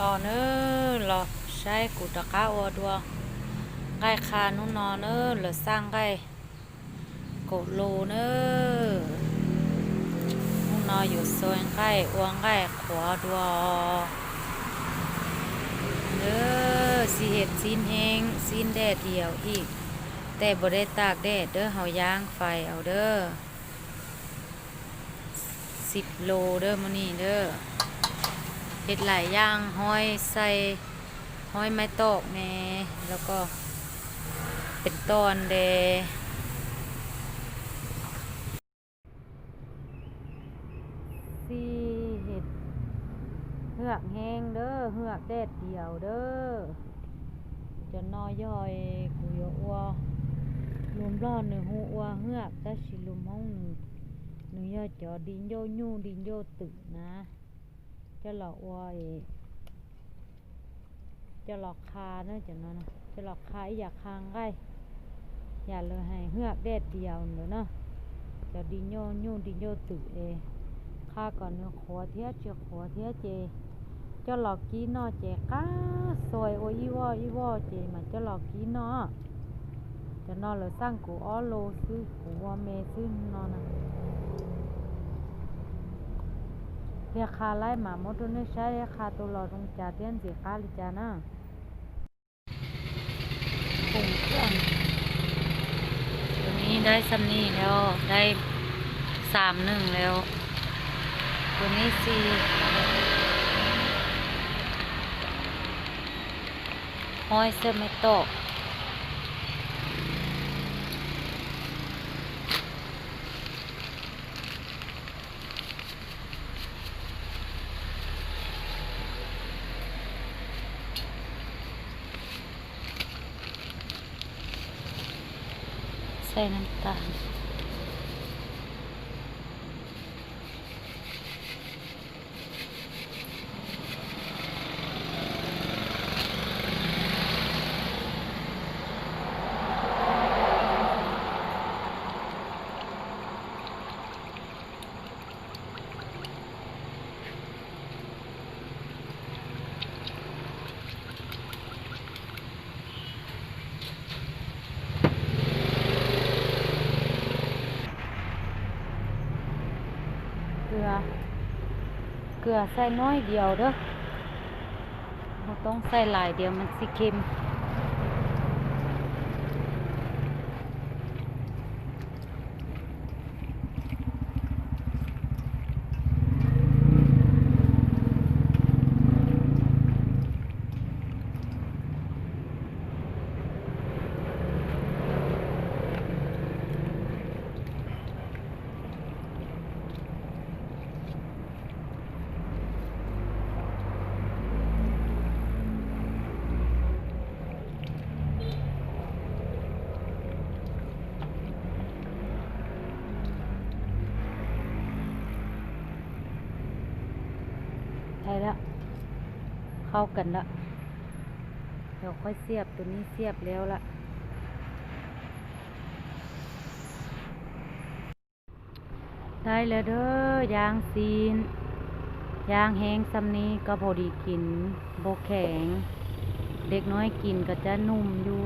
รอเนอรอใช้กูตะก้าอวดัวไก่คานุนอนเนอหรือสร้างไก่โกโลเนอนุนออยู่โซนไก่อวงไก่ขวาดัวเด้อสีเห็ดซีนแห้งซีนแดดเดียวอีก แต่บ่ได้ตากแดดเด้อเฮาย่างไฟเอาเด้อสิบโลเด้อมื้อนี้เด้อ เห็ดหลายย่างห้อยใส่ห้อยไม้ตอกแม่แล้วก็เป็นตอนเดสีเห็ดเหือกแห้งเด้อเหือกแดดเดียวเด้อจะน้อยย่อยกูยอัวรวมร้อนหนึ่งหูอัวเหือกแต่สิลุมห้องหนึ่งหนึ่งย่อจอดินโยยู่ดินโยตึกนะ จะหลอกวอยจะหลอกคาเนอะจะนั่นนะจะหลอกคาอีอยากคางไงอย่าเลยให้เหือกแดดเดียวเนอะเนาะจะดิโยยู่ดิโยตึเอข้าก่อนเนื้อขวเทียเจียขวเทียเจจะหลอกกีนอเจก้าสวยโออีวออีวอเจมันจะหลอกกีนอจะนอนเลยสร้างกูอ้อโลซื้อกูว่าเมซื้อนอนนะ เรียกคาไล่หมาหมดตัวนี้ใช้เรียกคาตัวหลอดตรงจ่าเตียนสีคาลิจานะปรุงเครื่องตัวนี้ได้ซัมนี่แล้วได้สามหนึ่งแล้ว ตัวนี้สี่ห้อยเสื้อไม่ตก ใส่น้ำตาล ลือ เกลือใส่น้อยเดียวเด้อเราต้องใส่หลายเดียวมันสิเค็ม ได้แล้ว เข้ากันละเดี๋ยวค่อยเสียบตัวนี้เสียบแล้วละได้แล้วเด้อยางซีน ยางแห้งซำนี้ก็พอดีกินโบแข็ง เด็กน้อยกินก็จะนุ่มอยู่